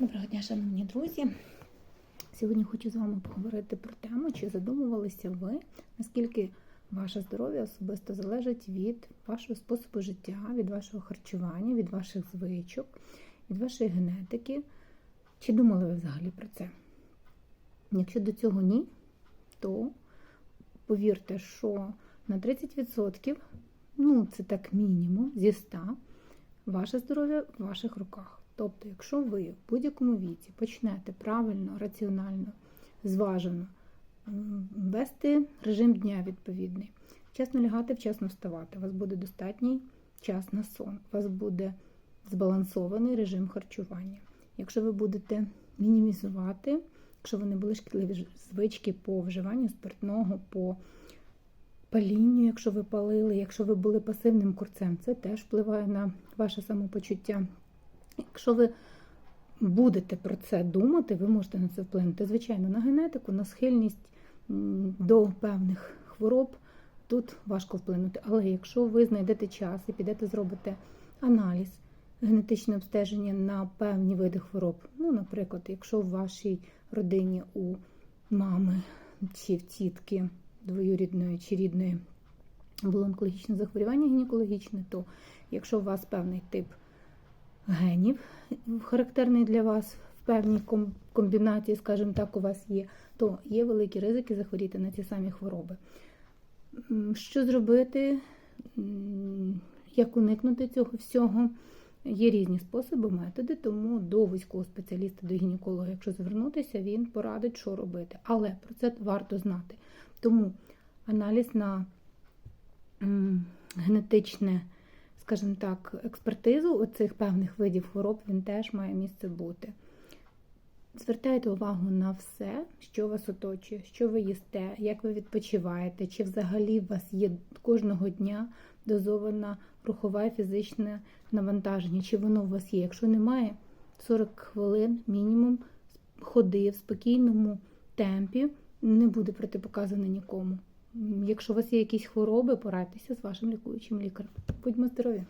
Доброго дня, шановні друзі. Сьогодні хочу з вами поговорити про тему, чи задумувалися ви, наскільки ваше здоров'я особисто залежить від вашого способу життя, від вашого харчування, від ваших звичок, від вашої генетики. Чи думали ви взагалі про це? Якщо до цього ні, то повірте, що на 30%, ну це так мінімум, зі 100, ваше здоров'я в ваших руках. Тобто, якщо ви в будь-якому віці почнете правильно, раціонально, зважено вести режим дня відповідний, вчасно лягати, вчасно вставати, у вас буде достатній час на сон, у вас буде збалансований режим харчування. Якщо ви будете мінімізувати, якщо ви не були шкідливі звички по вживанню спиртного, по палінню, якщо ви палили, якщо ви були пасивним курцем, це теж впливає на ваше самопочуття. Якщо ви будете про це думати, ви можете на це вплинути. Звичайно, на генетику, на схильність до певних хвороб тут важко вплинути. Але якщо ви знайдете час і підете зробите аналіз, генетичне обстеження на певні види хвороб, ну, наприклад, якщо в вашій родині у мами чи в тітки двоюрідної чи рідної було онкологічне захворювання гінекологічне, то якщо у вас певний тип генів, характерний для вас в певній комбінації, скажімо так, у вас є, то є великі ризики захворіти на ці самі хвороби. Що зробити? Як уникнути цього всього? Є різні способи, методи, тому до вузького спеціаліста, до гінеколога, якщо звернутися, він порадить, що робити. Але про це варто знати. Тому аналіз на генетичне скажімо так, експертизу оцих певних видів хвороб він теж має місце бути. Звертайте увагу на все, що вас оточує, що ви їсте, як ви відпочиваєте, чи взагалі у вас є кожного дня дозована рухове фізичне навантаження, чи воно у вас є. Якщо немає, 40 хвилин мінімум ходи в спокійному темпі не буде протипоказано нікому. Якщо у вас є якісь хвороби, порадьтеся з вашим лікуючим лікарем. Будьмо здорові!